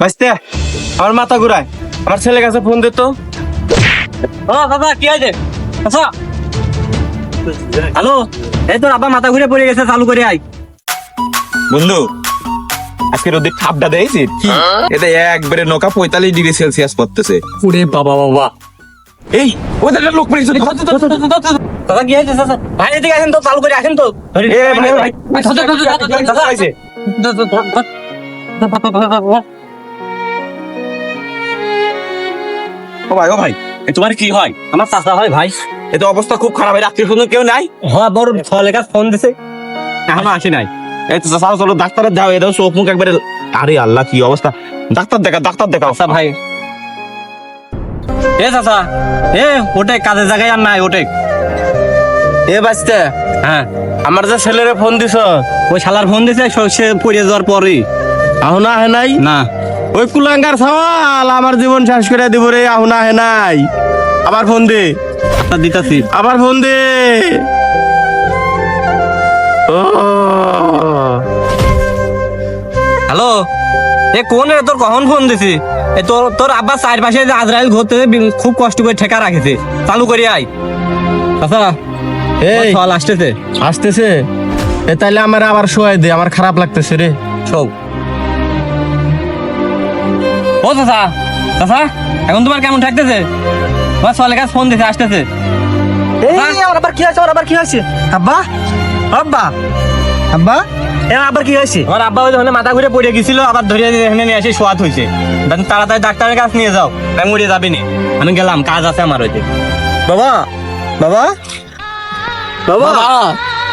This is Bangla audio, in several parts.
বাঁচতে আমার মাথা ঘুরায় আমার ছেলে কাছে ফোন দিত ও বাবা কি আছে আচ্ছা হ্যালো এই তোর আব্বা মাথা ঘুরে পড়ে গেছে চালু করে আই বন্ধু আজকে রোদের ঠাপটা দেখছি এটা একবারে নৌকা পঁয়তাল্লিশ ডিগ্রি সেলসিয়াস পড়তেছে ওরে বাবা বাবা এই ওদের একটা লোক পড়েছে দাদা কি হয়েছে ভাই এদিকে আসেন তো চালু করে আসেন তো এ ভাই, ভাই, ও ভাই ও ভাই এ তোমার কি হয়? আমার চাচা হয় ভাই। এ তো অবস্থা খুব খারাপ হয় আত্মীয় স্বজন কেউ নাই? হ্যাঁ বড় ফলে কাজ ফোন দিছে। এখনও আসি নাই। এই তো চাচা চলো ডাক্তারের যাও এদের চোখ মুখ একবারে আরে আল্লাহ কি অবস্থা? ডাক্তার দেখা ডাক্তার দেখাও। আচ্ছা ভাই। এ চাচা এ ওটে কাজের জায়গায় আর নাই ওটে এ বাঁচতে হ্যাঁ। আমার যে ছেলেরে ফোন দিছ? ওই শালার ফোন দিছে স- পড়ে যাওয়ার পরে আহুনা হে নাই? না। ওই কুলাঙ্গার সওয়াল আমার জীবন শেষ করে দিব রে আহুনা হে নাই। আবার ফোন দে। দিতাছি। আবার ফোন দে। ও। হ্যালো? এ কোন রে তোর কখন ফোন দিছি? এ তোর তোর আব্বা চার পাশে যে আজরাইল ঘুরতে খুব কষ্ট করে ঠেকা রাখেছে। চালু করে আয়। আচ্ছা এই। আসতেছে। আসতেছে? এ তাইলে আমার আবার শোয়াই দে আমার খারাপ লাগতেছে রে। সব ও চাচা চাচা এখন তোমার কেমন ঠেকতেছে? তোমার সলে কাছে ফোন দিছে আসতেছে। এই আমার আবার কি হয়েছে আমার আবার কি হয়েছে? আব্বা আব্বা আব্বা এ আবার কি হয়েছে? আমার আব্বা ওই ধরনের মাথা ঘুরে পড়ে গেছিল আবার ধরে এখানে নিয়ে এসে শোয়াত হয়েছে। তাড়াতাড়ি ডাক্তারের কাছে নিয়ে যাও আমি উড়ে যাবি নি। আমি গেলাম কাজ আছে আমার ওইতে। বাবা বাবা বাবা।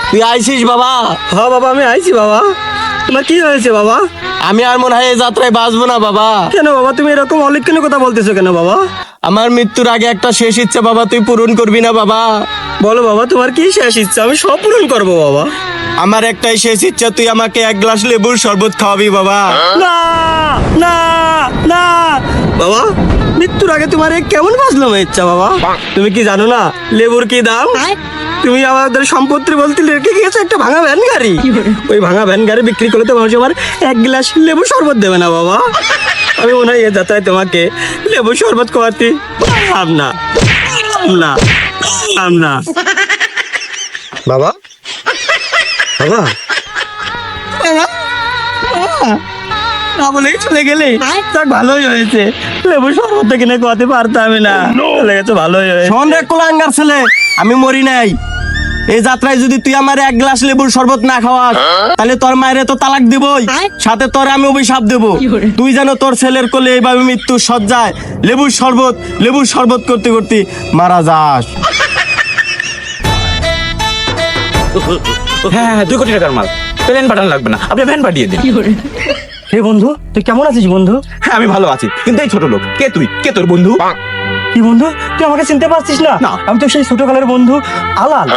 তুই আইছিস বাবা। হ্যাঁ বাবা আমি আইছি বাবা। তোমার কি হয়েছে বাবা? আমি আর মনে হয় এই যাত্রায় বাঁচবো না বাবা। কেন বাবা? তুমি এরকম অলক্ষণের কথা বলতেছো কেন বাবা? আমার মৃত্যুর আগে একটা শেষ ইচ্ছা বাবা তুই পূরণ করবি না বাবা। বলো বাবা তোমার কি শেষ ইচ্ছা? আমি সব পূরণ করব বাবা। আমার একটাই শেষ ইচ্ছা তুই আমাকে এক গ্লাস লেবুর শরবত খাওয়াবি বাবা। না না। না বাবা? মৃত্যুর আগে তোমার কেমন বাঁচলো আমার ইচ্ছা বাবা? তুমি কি জানো না লেবুর কি দাম? তুমি আমাদের সম্পত্তি বলতে রেখে গিয়েছো একটা ভাঙা ভ্যান গাড়ি। ওই ভাঙা ভ্যান গাড়ি বিক্রি করলে তো মানুষ আমার এক গ্লাস লেবু শরবত দেবে না বাবা। আমি মনে হয় এ যাত্রায় তোমাকে লেবু শরবত খাওয়াতে পারলাম না। পারলাম না। না। বাবা? বাবা? না বলে চলে গেলে যাক ভালোই হয়েছে। লেবু শরবত কিনে খাওয়াতে পারতাম না। চলে গেছে ভালোই হয়েছে। শোন রে কুলাঙ্গার ছেলে আমি মরি নাই। এই যাত্রায় যদি তুই আমার এক গ্লাস লেবুর শরবত না খাওয়াস তাহলে তোর মায়ের তো তালাক দিবই। সাথে তোর আমি অভিশাপ দেব। তুই যেন তোর ছেলের কোলে এইভাবে মৃত্যুর সজ্জায় লেবুর শরবত লেবুর শরবত করতে করতে মারা যাস। হ্যাঁ হ্যাঁ দুই কোটি টাকার মাল। প্লেন পাঠানো লাগবে না। আপনি ভ্যান পাঠিয়ে দিন। হে বন্ধু তুই কেমন আছিস বন্ধু? হ্যাঁ আমি ভালো আছি। কিন্তু এই ছোট লোক কে তুই? কে তোর বন্ধু? কি বন্ধু? তুই আমাকে চিনতে পারছিস না? না। আমি তো সেই ছোটকালের বন্ধু আলাল।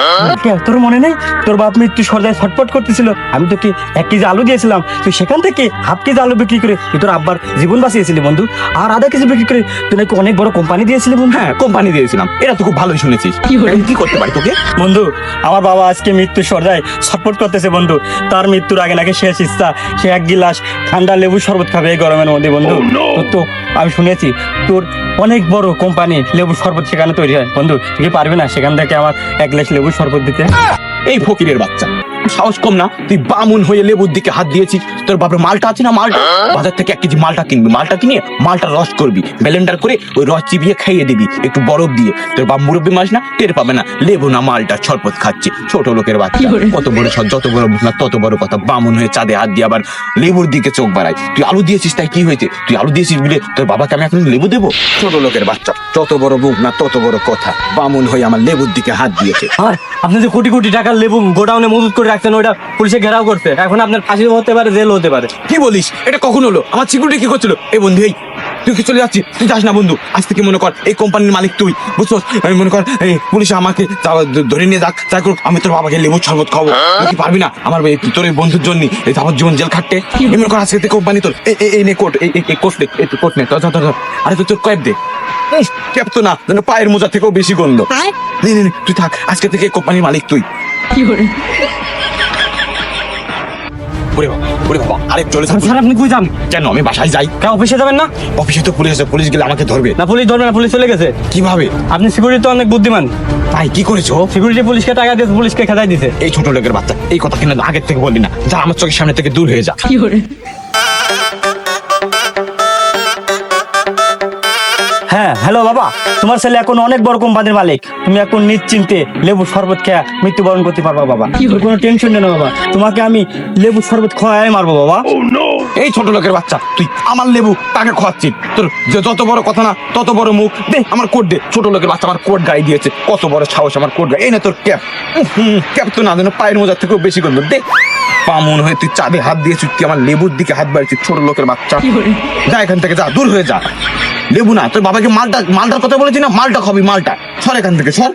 তোর মনে নেই? তোর বাপ মৃত্যু সর্দায় ছটপট করতেছিল। আমি তোকে এক কেজি আলু দিয়েছিলাম। তুই সেখান থেকে হাফ কেজি আলু বিক্রি করে তুই তোর আব্বার জীবন বাঁচিয়েছিলি বন্ধু। আর আধা কেজি বিক্রি করে তুই নাকি অনেক বড় কোম্পানি দিয়েছিলি বন্ধু। হ্যাঁ কোম্পানি দিয়েছিলাম। এটা তো খুব ভালোই শুনেছিস। কি করতে পারি তোকে? বন্ধু আমার বাবা আজকে মৃত্যু সর্দায় ছটপট করতেছে বন্ধু। তার মৃত্যুর আগে নাকি শেষ ইচ্ছা। সে এক গিলাস ঠান্ডা লেবু শরবত খাবে এই গরমের মধ্যে বন্ধু। তো আমি শুনেছি তোর অনেক বড় কোম্পানি লেবু শরবত সেখানে তৈরি হয়। বন্ধু পারবে পারবি না সেখান থেকে আমার এক গ্লাস লেবুর শরবত দিতে। এই ফকিরের বাচ্চা। সাহস কম না। তুই বামুন হয়ে লেবুর দিকে হাত দিয়েছিস। তোর বাপের মালটা আছে না মালটা? বাজার থেকে এক কেজি মালটা কিনবি। মালটা কিনে মালটা রস করবি। ব্লেন্ডার করে ওই রস চিবিয়ে খাইয়ে দিবি। একটু বরফ দিয়ে। তোর বাপ মুরব্বী মাস না টের পাবে না। লেবু না মালটা ছরপত খাচ্ছে। ছোট লোকের বাচ্চা। কত বড় সব যত বড় না তত বড় কথা। বামুন হয়ে চাঁদে হাত দিয়ে আবার লেবুর দিকে চোখ বাড়ায়। তুই আলু দিয়েছিস তাই কি হয়েছে? তুই আলু দিয়েছিস বলে তোর বাবাকে আমি এখন লেবু দেবো? ছোট লোকের বাচ্চা। যত বড় মুখ না তত বড় কথা। বামুন হয়ে আমার লেবুর দিকে হাত দিয়েছে। আর আপনি যে কোটি কোটি টাকার লেবু গোডাউনে মজুত করে রাখছেন ওইটা পুলিশে ঘেরাও করছে। এখন আপনার ফাঁসি হতে পারে জেল হতে পারে। কি বলিস? এটা কখন হলো? আমার সিকিউরিটি কি করছিল? এই বন্ধু এই তুই কি চলে যাচ্ছিস? তুই যাস না বন্ধু। আজ থেকে মনে কর এই কোম্পানির মালিক তুই বুঝছ আমি মনে কর এই পুলিশ আমাকে ধরে নিয়ে যাক। তাই করুক আমি তোর বাবাকে লেবু শরবত খাব তুই পারবি না? আমার তোর এই বন্ধুর জন্য এই যাবত জীবন জেল খাটতে? এই মনে কর আজকে থেকে কোম্পানি তোর এই- নে কোট এই কোট নে এই কোট নে। আরে তুই তোর কয়েব দে। ক্যাপ তো না যেন পায়ের মোজা থেকেও বেশি গন্ধ। নে নে নে, তুই থাক আজকে থেকে কোম্পানির মালিক তুই। ওরে বাবা ওরে বাবা। আরে চলে যা স্যার আপনি কই যান? কেন আমি বাসায় যাই? কেন অফিসে যাবেন না? অফিসে তো পুলিশ আছে পুলিশ গেলে আমাকে ধরবে। না পুলিশ ধরবে না পুলিশ চলে গেছে। কীভাবে? আপনি সিকিউরিটি তো অনেক বুদ্ধিমান। তাই কি করেছ? সিকিউরিটি পুলিশকে টাকা দিয়ে পুলিশকে খেদাই দিছে এই ছোট লোকের বাচ্চা এই কথা কিনা আগের থেকে বললি না। যা আমার চোখের সামনে থেকে দূর হয়ে যা। হ্যাঁ হ্যালো বাবা। তোমার ছেলে এখন অনেক বড় কোম্পানির মালিক। তুমি এখন নিশ্চিন্তে লেবু শরবত খেয়ে মৃত্যুবরণ করতে পারবা বাবা। কোনো টেনশন নেই বাবা। তোমাকে আমি লেবু শরবত খাওয়াই মারবো বাবা। এই ছোট লোকের বাচ্চা তুই আমার লেবু তাকে খোয়াচ্ছিস তোর যে যত বড় কথা না তত বড় মুখ। দে আমার কোট দে। ছোট লোকের বাচ্চা আমার কোট গায়ে দিয়েছে। কত বড় সাহস আমার কোট গায়ে। এই না তোর ক্যাপ। ক্যাপ তো না যেন পায়ের মোজার থেকেও বেশি করল দে পা মন হয়ে তুই চাঁদে হাত দিয়েছিস তুই আমার লেবুর দিকে হাত বাড়িছিস ছোট লোকের বাচ্চা। যা এখান থেকে যা দূর হয়ে যা। লেবু না, তোর বাবাকে মালটা মালটার কথা বলেছি না, মালটা খাবি, মালটা। সর এখান থেকে, সর।